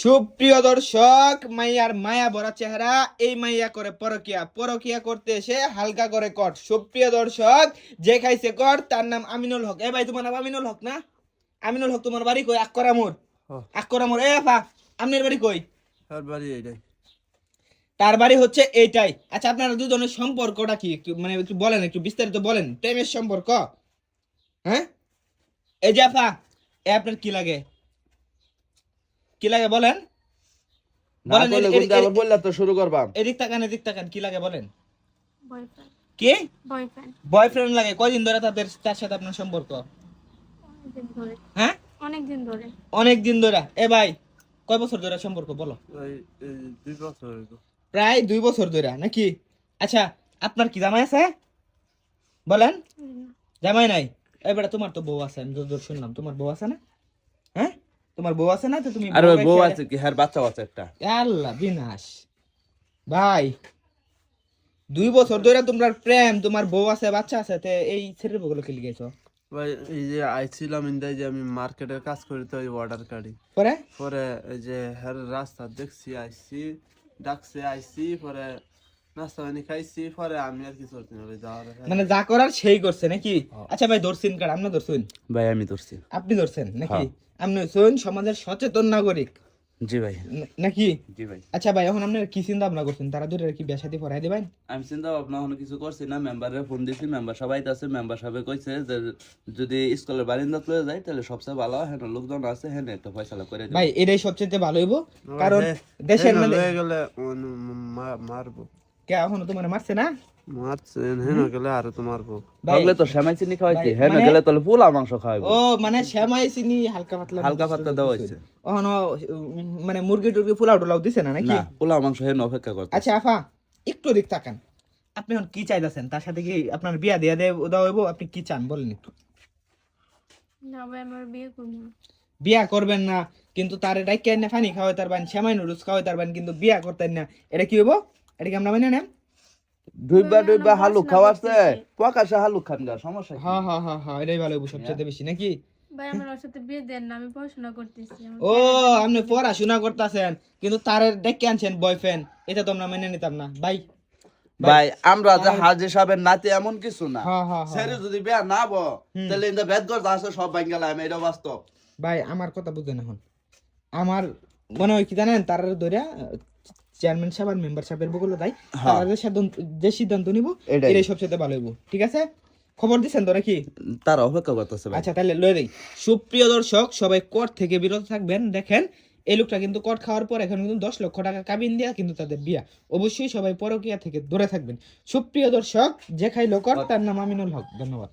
সুপ্রিয় দর্শক মাইয়ার মায়া ভরা চেহারা এই মাইয়া করে পরকিয়া পরকিয়া করতে এসে হালকা করে কট। সুপ্রিয় দর্শক যে খাইছে কট তার নাম আমিনুল হক। এ ভাই তোমার নাম আমিনুল হক না? আমিনুল হক তোমার বাড়ি কই? আকরামুর। আকরামুর এ ফা আপনার বাড়ি কই? আর বাড়ি এইটাই। তার বাড়ি হচ্ছে এইটাই। আচ্ছা আপনারা দুজনের সম্পর্কটা কি? একটু মানে একটু বলেন একটু বিস্তারিত বলেন। প্রেমের সম্পর্ক? হ্যাঁ? এই যে আপা এ আপনার কি লাগে? কি লাগে বলেন? না বলেন, করলে এ- কিন্তু বললা তো শুরু করবা। এদিক তাকান এদিক তাকান কি লাগে বলেন? কি? বয়ফ্রেন্ড বয়ফ্রেন্ড লাগে কয়দিন ধরে তাদের তার সাথে আপনার সম্পর্ক? হ্যাঁ ধরে। অনেক দিন ধরে। এ ভাই কয় বছর ধরে সম্পর্ক বলো? দুই বছর প্রায় দুই বছর ধরে নাকি? আচ্ছা আপনার কি জামাই আছে? বলেন। জামাই নাই? এবারে তোমার তো বউ আছে আমি যতদূর শুনলাম তোমার বউ আছে না? তোমার বউ আছে না তো তুমি আর বউ আছে কি? হ্যাঁ বাচ্চাও আছে একটা। আল্লাহ বিনাশ। ভাই দুই বছর ধরে তোমার প্রেম তোমার বউ আছে বাচ্চা আছে তে এই ছেলের বগুলো খেলে গেছো? ভাই এই যে আইছিলাম ইন্দাই যে আমি মার্কেটের কাজ করি তো ওই অর্ডার কার্ডি পরে? পরে এই যে হ্যার রাস্তা দেখছি আইছি ডাকছে আইছি পরে নাস্তা পানি খাইছি পরে আমি আর কিছু করতে না ভাই যাওয়ার মানে যা করার সেই করছে নাকি? হ্যাঁ। আচ্ছা ভাই ধরছেন কার আপনি ধরছেন? ভাই আমি ধরছি। আপনি ধরছেন নাকি? হ্যাঁ। আপনি হচ্ছেন সমাজের সচেতন নাগরিক। জি ভাই। নাকি? জি ভাই। আচ্ছা ভাই এখন আপনার কি চিন্তা ভাবনা করছেন? তারা দূরে কি পড়াই দিবেন? আমি চিন্তা ভাবনা কোনো কিছু করছি না মেম্বারে ফোন দিছি মেম্বার সবাই আছে মেম্বার সবাই কইছে যে যদি স্কুলের বারিন্দাত লয়ে যায় তাহলে সবচেয়ে ভালো হ্যাঁ লোকজন আছে হ্যাঁ একটা ফয়সালা করে ভাই এটাই সবচেয়ে ভালো হইব। কারণ দেশের মধ্যে হয়ে গেলে মারবো। কে এখনও তোমার মারছে না? মারছে হেন গেলে আরও তো মারবো ভাই তো শ্যামাই চিনি খাওয়াইছি হ্যাঁ মানে- গেলে তাহলে পোলা মাংস খাওয়াইবো। ও মানে শ্যামাই চিনি হালকা পাতলা হালকা পাতলা দেওয়া হয়েছে। ওখানে মানে মুরগি টুরগি পোলাও টোলাও দিছে না নাকি? পোলা মাংস হেন অপেক্ষা করতে আচ্ছা আফা একটু দিক তাকান। আপনি এখন কি চাইতেছেন? তার সাথে কি আপনার বিয়া দিয়া দেওয়া হইব? আপনি কি চান? বলেন একটু। না ভাই আমার বিয়ে করব বিয়া করবেন না কিন্তু তার এটা কেন ফানি খাওয়াই তারবেন শ্যামাই নুডলস খাওয়াই তারবেন কিন্তু বিয়া করতেন না। এটা কি হইব? এটা কি আমরা মেনে নেন ডুইবা ডুইবা হালু। প্রকাশে হালু খান গা সমস্যা হ্যাঁ হ্যাঁ হ্যাঁ হ্যাঁ এটাই ভালো হইব সবচেয়ে বেশি নাকি? ভাই আমার ওর সাথে বিয়ে দেন না আমি পড়াশোনা করতেছি ও আপনি পড়াশোনা করতেছেন কিন্তু তার ডেকে আনছেন বয়ফ্রেন্ড এটা তো আমরা মেনে নিতাম না। ভাই ভাই আমরা যে হাজি সাহেবের নাতি এমন কিছু না। হ্যাঁ হ্যাঁ হ্যাঁ সেরে যদি বিয়া না ব তাহলে ইন্দা বেদ করতে আছে সব বাঙ্গালা আমি এটা বাস্তব। ভাই আমার কথা বুঝেন এখন। আমার মনে হয় কি জানেন তার ধরে চেয়ারম্যান সাহেব আর মেম্বার সাহেবের বগুলো তাই। তারা যে সিদ্ধান্ত যে সিদ্ধান্ত নিব এটাই। সবচেয়ে ভালো হইব। ঠিক আছে? খবর দিচ্ছেন তো নাকি? তার অপেক্ষা করতেছে আচ্ছা তাহলে লয়ে দেই। সুপ্রিয় দর্শক সবাই কর থেকে বিরত থাকবেন। দেখেন এই লোকটা কিন্তু কর খাওয়ার পর এখন কিন্তু দশ লক্ষ টাকা কাবিন দিয়া কিন্তু তাদের বিয়া। অবশ্যই সবাই পরকিয়া থেকে দূরে থাকবেন। সুপ্রিয় দর্শক যে খাইলো কর তার নাম আমিনুল হক। ধন্যবাদ।